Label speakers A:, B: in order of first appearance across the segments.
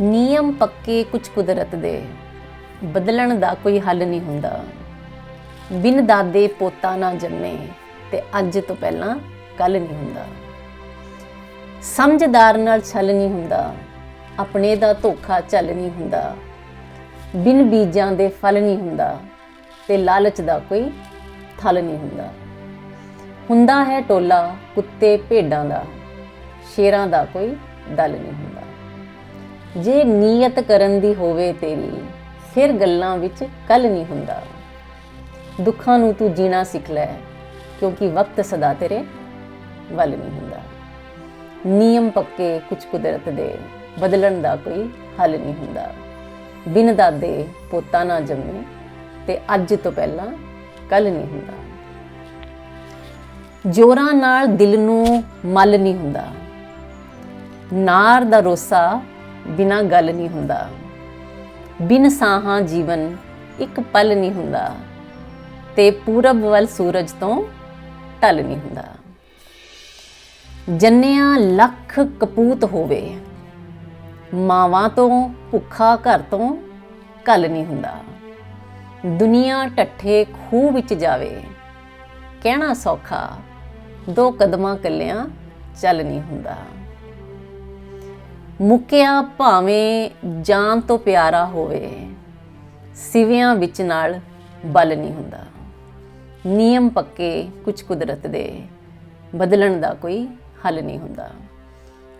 A: ਨਿਯਮ ਪੱਕੇ ਕੁਝ ਕੁਦਰਤ ਦੇ। ਬਦਲਣ ਦਾ ਕੋਈ ਹੱਲ ਨਹੀਂ ਹੁੰਦਾ। ਬਿਨ ਦਾਦੇ ਪੋਤਾ ਨਾ ਜੰਮੇ ਤੇ ਅੱਜ ਤੋਂ ਪਹਿਲਾਂ ਕੱਲ ਨਹੀਂ ਹੁੰਦਾ। ਸਮਝਦਾਰ ਨਾਲ ਛਲ ਨਹੀਂ ਹੁੰਦਾ। ਆਪਣੇ ਦਾ ਧੋਖਾ ਚੱਲ ਨਹੀਂ ਹੁੰਦਾ। ਬਿਨ ਬੀਜਾਂ ਦੇ ਫਲ ਨਹੀਂ ਹੁੰਦਾ ਤੇ ਲਾਲਚ ਦਾ ਕੋਈ ਥਲ ਨਹੀਂ ਹੁੰਦਾ। ਹੁੰਦਾ ਹੈ ਟੋਲਾ ਕੁੱਤੇ ਭੇਡਾਂ ਦਾ। ਸ਼ੇਰਾਂ ਦਾ ਕੋਈ ਦਲ ਨਹੀਂ ਹੁੰਦਾ। ਜੇ ਨੀਅਤ ਕਰਨ ਦੀ ਹੋਵੇ ਤੇਰੀ, ਫਿਰ ਗੱਲਾਂ ਵਿੱਚ ਕੱਲ ਨਹੀਂ ਹੁੰਦਾ। ਦੁੱਖਾਂ ਨੂੰ ਤੂੰ ਜੀਣਾ ਸਿੱਖ ਲੈ, ਕਿਉਂਕਿ ਵਕਤ ਸਦਾ ਤੇਰੇ ਵੱਲ ਨਹੀਂ ਹੁੰਦਾ। ਨਿਯਮ ਪੱਕੇ ਕੁਝ ਕੁਦਰਤ ਦੇ, ਬਦਲਣ ਦਾ ਕੋਈ ਹੱਲ ਨਹੀਂ ਹੁੰਦਾ। ਬਿਨ ਦਾਦੇ ਪੋਤਾ ਨਾ ਜੰਮੇ, ਤੇ ਅੱਜ ਤੋਂ ਪਹਿਲਾਂ ਕੱਲ ਨਹੀਂ ਹੁੰਦਾ। ਜੋਰਾਂ ਨਾਲ ਦਿਲ ਨੂੰ ਮਲ ਨਹੀਂ ਹੁੰਦਾ। ਨਾਰ ਦਾ ਰੋਸਾ ਬਿਨਾ ਗੱਲ ਨਹੀਂ ਹੁੰਦਾ। ਬਿਨ ਸਾਹਾਂ ਜੀਵਨ ਇੱਕ ਪਲ ਨਹੀਂ ਹੁੰਦਾ ਤੇ ਪੂਰਬ ਵੱਲ ਸੂਰਜ ਤੋਂ ਢਲ ਨਹੀਂ ਹੁੰਦਾ। ਜੰਨਿਆਂ ਲੱਖ ਕਪੂਤ ਹੋਵੇ, ਮਾਵਾਂ ਤੋਂ ਭੁੱਖਾ ਘਰ ਤੋਂ ਕੱਲ ਨਹੀਂ ਹੁੰਦਾ। ਦੁਨੀਆ ਟੱਠੇ ਖੂਹ ਵਿੱਚ ਜਾਵੇ, ਕਹਿਣਾ ਸੌਖਾ, ਦੋ ਕਦਮਾਂ ਕੱਲਿਆਂ ਚੱਲ ਨਹੀਂ ਹੁੰਦਾ। ਮੁਕਿਆ ਭਾਵੇਂ ਜਾਨ ਤੋਂ ਪਿਆਰਾ ਹੋਵੇ, ਸਿਵਿਆਂ ਵਿੱਚ ਨਾਲ ਬਲ ਨਹੀਂ ਹੁੰਦਾ। ਨਿਯਮ ਪੱਕੇ ਕੁਝ ਕੁਦਰਤ ਦੇ, ਬਦਲਣ ਦਾ ਕੋਈ ਹੱਲ ਨਹੀਂ ਹੁੰਦਾ।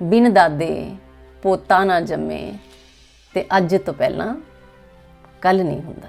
A: ਬਿਨ ਦਾਦੇ ਪੋਤਾ ਨਾ ਜੰਮੇ ਤੇ ਅੱਜ ਤੋਂ ਪਹਿਲਾਂ ਕੱਲ ਨਹੀਂ ਹੁੰਦਾ।